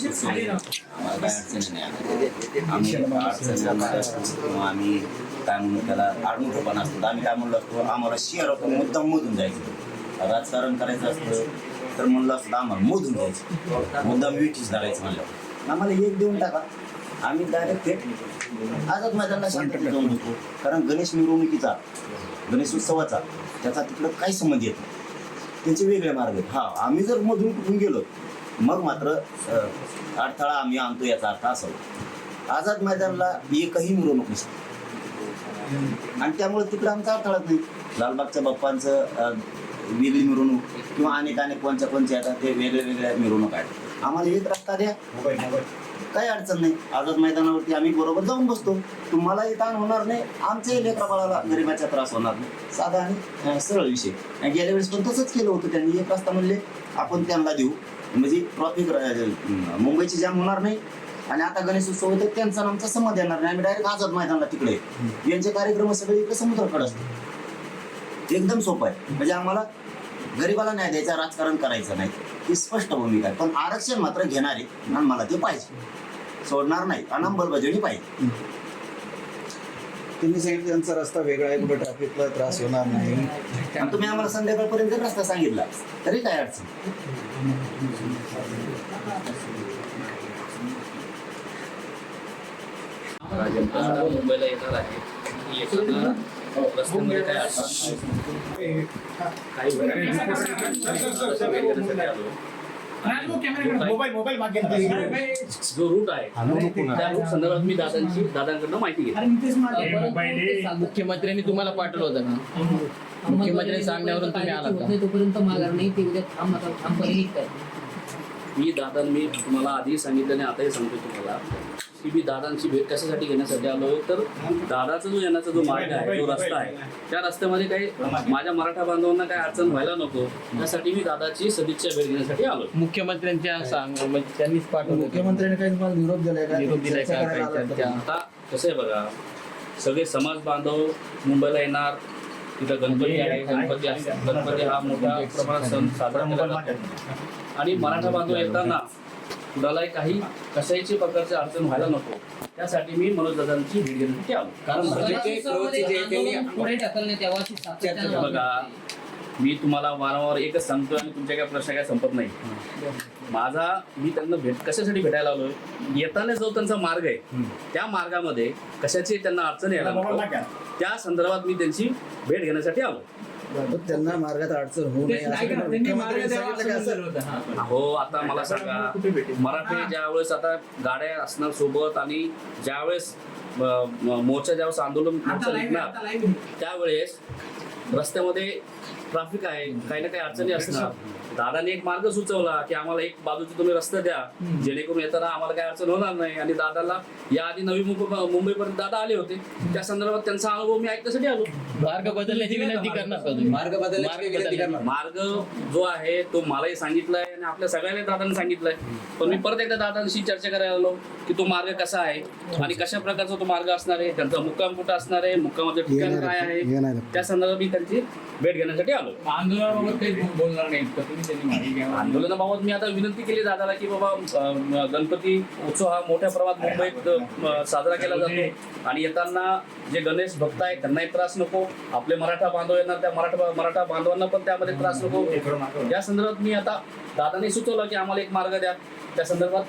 आम्हाला काय अडचणी नाही आल्या. आम्ही अडचणी असतो आम्ही काय म्हणू त्याला आडमुठोपणा असतो तर आम्ही काय म्हणलो असतो आम्हाला शेअर होतो मुद्दाम मोजून जायचं राजकारण करायचं असतं तर म्हणलं असतं आम्हाला मोजून जायचं मुद्दाम विटीच धरायचं म्हणलं आम्हाला एक देऊन टाका आम्ही डायरेक्ट थेट आझाद मैदानाला शांततेत जाऊन होतो कारण गणेश मिरवणुकीचा गणेश उत्सवाचा त्याचा तिकडं काही संबंध येत नाही त्यांचे वेगळे मार्ग आहेत हा आम्ही जर मधून कुठून गेलो मग मात्र अडथळा आम्ही आणतो याचा अर्थ असा होतो. आझाद मैदानला एकही मिरवणूक नसते. आणि त्यामुळे तिकडं आमचा अडथळाच नाही. लालबागच्या बाप्पांचं वेगळी मिरवणूक किंवा अनेक अनेक कोणच्या कोणत्या येतात ते वेगळ्या वेगळ्या मिरवणूक आहेत. आम्हाला एक रस्ता द्या. काही अडचण नाही. आझाद मैदानावरती आम्ही बरोबर जाऊन बसतो. तुम्हालाही ताण होणार नाही. आमच्याही लेकरा बाळाला गरिबाचा त्रास होणार नाही. साधा आणि सरळ विषय. आणि गेल्या वेळेस पण तसंच केलं होतं. त्यांनी एक रस्ता म्हणले आपण त्यांना देऊ. म्हणजे ट्रॉफिक मुंबईची जाम होणार नाही. आणि आता गणेश उत्सव होतं त्यांचा आमचा संमत येणार नाही. आम्ही डायरेक्ट आझाद मैदानाला तिकडे यांचे कार्यक्रम सगळे इकडे समुद्राकडे असतो एकदम सोपं आहे. म्हणजे आम्हाला गरिबाला न्याय द्यायचा राजकारण करायचं नाही. ही स्पष्ट भूमिका आहे. पण आरक्षण मात्र घेणारे आणि मला ते पाहिजे. सोडणार नाही. आणि अंमलबजावणी पाहिजे. तुम्ही सांगितलं त्यांचा रस्ता वेगळा आहे कुठे ट्रॅफिकला त्रास होणार नाही. आणि तुम्ही आम्हाला संध्याकाळपर्यंत रस्ता सांगितला. तरी काय अडचण? मुंबईला येणार आहे. रस्त्यामध्ये काय अडचण काही मोबाईल मोबाईल मागे. जो रूट आहे त्या रूट संदर्भात मी दादांची दादांकडनं माहिती घेतली. मुख्यमंत्र्यांनी तुम्हाला पाठवलं होतं ना. मुख्यमंत्र्यांनी सांगण्यावरून तुम्ही आलात का? तोपर्यंत माघार नाही ते उद्या थांब आता निघताय. मी दादा मी तुम्हाला आधी सांगितलं आणि आताही सांगतो तुम्हाला. की मी दादांची भेट कशासाठी घेण्यासाठी आलोय तर दादाचा जो येण्याचा जो मार्ग आहे जो रस्ता आहे त्या रस्त्यामध्ये काही माझ्या मराठा बांधवांना काही अडचण व्हायला नको त्यासाठी मी दादाची सदिच्छा भेट घेण्यासाठी आलोय मुख्यमंत्र्यांच्या सांग म्हणजे त्यांनीच पाठवलं. मुख्यमंत्र्यांनी काही तुम्हाला निरोप दिलाय का? निरोप दिलाय का? आता कसं आहे बघा सगळे समाज बांधव मुंबईला येणार तिथं गणपती आहे. गणपती आहे. गणपती हा मोठ्या प्रमाणात सण साजरा केला जातो. आणि मराठा बांधव येताना कुणालाही काही कशाची प्रकारची अडचण व्हायला नको. त्यासाठी मी मनोज दादांची भेट घेण्यासाठी आलो कारण बघा मी तुम्हाला वारंवार एकच सांगतो आणि तुमच्या काय प्रश्न काय संपत नाही. माझा मी त्यांना भेट कशासाठी भेटायला आलोय? येताना जो त्यांचा मार्ग आहे त्या मार्गामध्ये कशाची त्यांना अडचण यायला त्या संदर्भात मी त्यांची भेट घेण्यासाठी आलो त्यांना मार्गात अडचण होऊ नये. हो आता मला सांगा मराठी ज्यावेळेस आता गाड्या असणार सोबत आणि ज्यावेळेस मोर्चा ज्यावेळेस आंदोलन मोर्चा निघणार त्यावेळेस रस्त्यामध्ये ट्राफिक आहे काही ना काही अडचणी असणार. दादाने एक मार्ग सुचवला की आम्हाला एक बाजूचे तुम्ही रस्ते द्या. जेणेकरून येताना आम्हाला काही अडचण होणार नाही. आणि दादाला याआधी नवी मुंबई मुंबईपर्यंत दादा आले होते. त्या संदर्भात त्यांचा अनुभव मी ऐकण्यासाठी आलो. मार्ग बदलण्याची विनंती करणार मार्ग बदलण्याची मार्ग विनंती करणार. मार्ग जो आहे तो मलाही सांगितलाय आणि आपल्या सगळ्यांना दादांनी सांगितलंय. पण मी परत एकदा दादांशी चर्चा करायला आलो की तो मार्ग कसा आहे आणि कशा प्रकारचा तो मार्ग असणार आहे त्यांचा मुक्काम कुठं असणार आहे मुक्कामाचं ठिकाण काय आहे. त्या संदर्भात मी त्यांची भेट घेण्यासाठी आलो. आंदोलनाबाबत काही बोलणार नाहीत का तुम्ही त्यांनी घ्यावं आंदोलनाबाबत मी आता विनंती केली दादाला की बाबा गणपती उत्सव हा मोठ्या प्रमाणात मुंबईत साजरा केला जातो. आणि येताना जे गणेश भक्त आहेत त्यांनाही त्रास नको. आपले मराठा बांधव येणार त्या मराठा मराठा बांधवांना पण त्यामध्ये त्रास नको. या संदर्भात मी आता दादाने सुचवलं की आम्हाला एक मार्ग द्या. त्या संदर्भात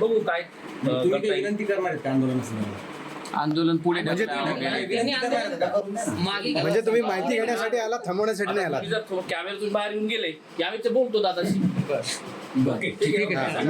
बघू काय. विनंती करणार आहेत आंदोलनासंदर्भात? आंदोलन पुढे म्हणजे तुम्ही- वगैरे. म्हणजे तुम्ही माहिती घेण्यासाठी आला थांबवण्यासाठी नाही आता आला? तुम्ही जर कॅमेऱ्यातून बाहेर येऊन गेले यावेळी ते बोलतो दादाशी. ओके ठीक आहे.